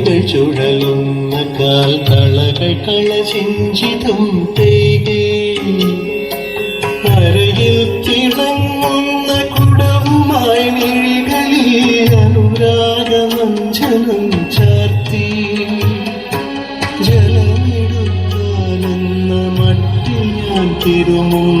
തേകൾ ചുഴലുന്ന കാൽ തളകൾ കളചിഞ്ചിതം തേകേ. അരയിൽ തിളങ്ങുന്ന കുടവുമായി നിഴികളിൽ അനുരാഗമഞ്ജനം ചാർത്തി. ജലമെടുത്താലെന്ന മട്ടിൽ ഞാൻ തിരുമും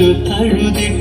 ചുറ്റഴുതിട്ട്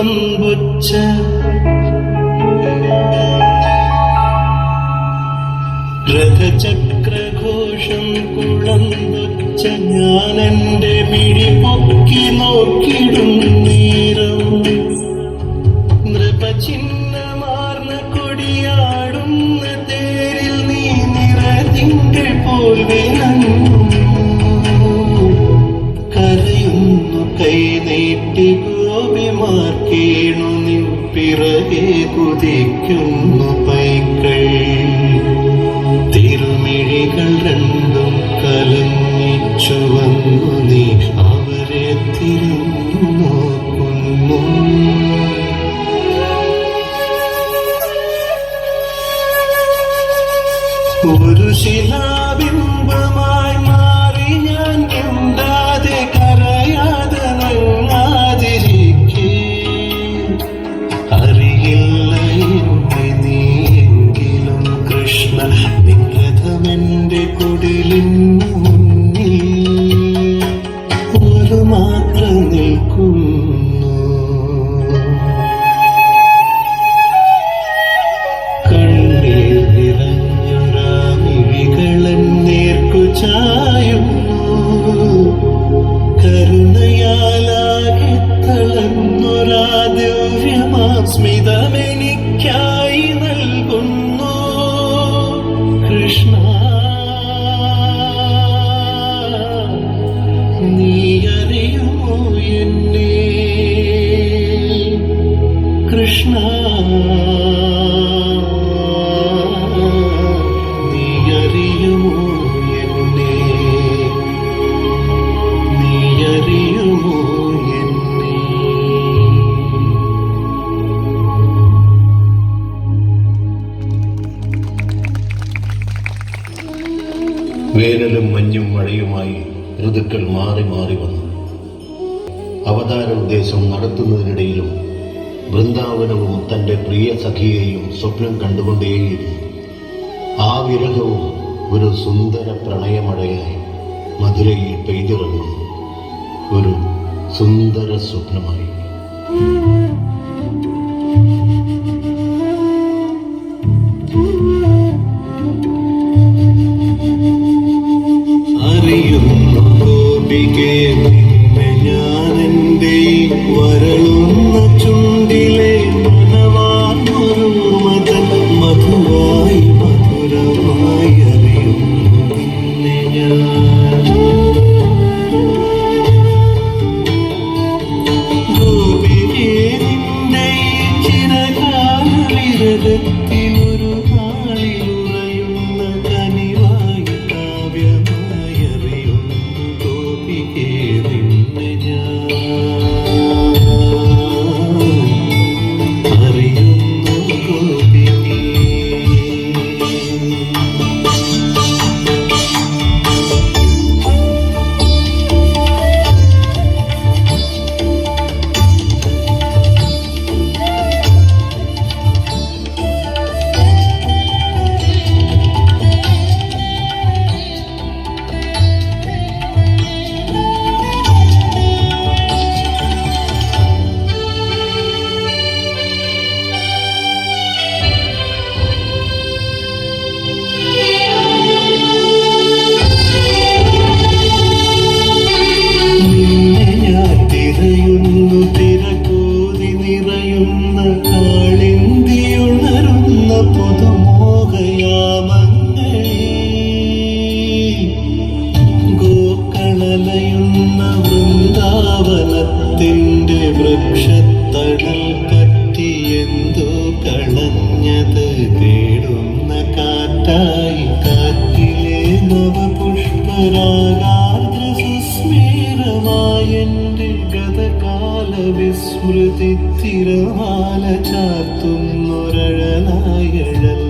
അമ്പുച്ച രഥചക്രഘോഷം കുളമ്പുച്ച ഞാനെന്റെ മിഴി പൊക്കി നോക്കിടും നീരം കുതിക്കുന്നു പൈക്കൾ. തിരുമിഴികൾ രണ്ടും കലങ്ങിച്ചു വന്നു നീ നിറയുന്നു കരുണയാലാകെ തളർന്നൊരാ ദിവ്യമാസ്മിതമെനിക്ക് എല്ലാവരും തന്റെ പ്രിയ സഖിയെയും സ്വപ്നം കണ്ടുകൊണ്ടേയിരുന്നു. ആ വിരഹവും ഒരു സുന്ദര പ്രണയമടയായി മധുരയിൽ പെയ്തിറങ്ങുന്നു. ഒരു സുന്ദര സ്വപ്നമായി. അറിയുന്നു ഗോപികേ എന്റെ ഗതകാല വിസ്മൃതി തിരമാല ചാർത്തും ഒരഴനായഴൽ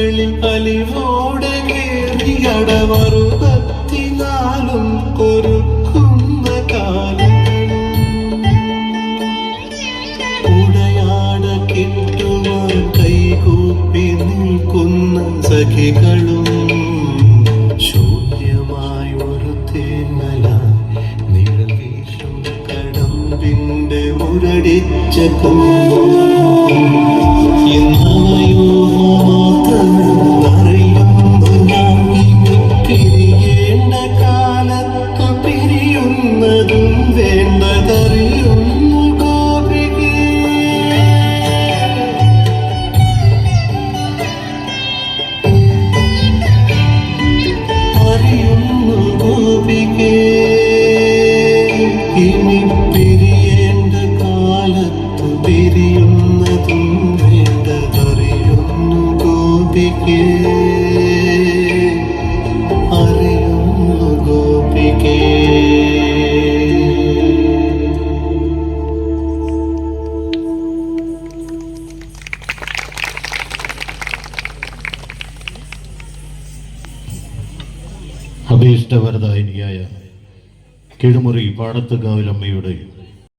പത്തികളിൽ അലിവോടെ കേറിയടവറു പത്തിനാലും കൊരുക്കുന്ന കാലങ്ങളും ഉടയാട കിട്ടുവാൻ കൈകൂപ്പി നിൽക്കുന്ന സഖികളും ശൂന്യമായ ഒരു ഗോപികേ അറിയുന്നു ഗോപികേ അഭീഷ്ടവരദായിനിയായ കിടുമുറി പാടത്തുകാവിലമ്മയുടെ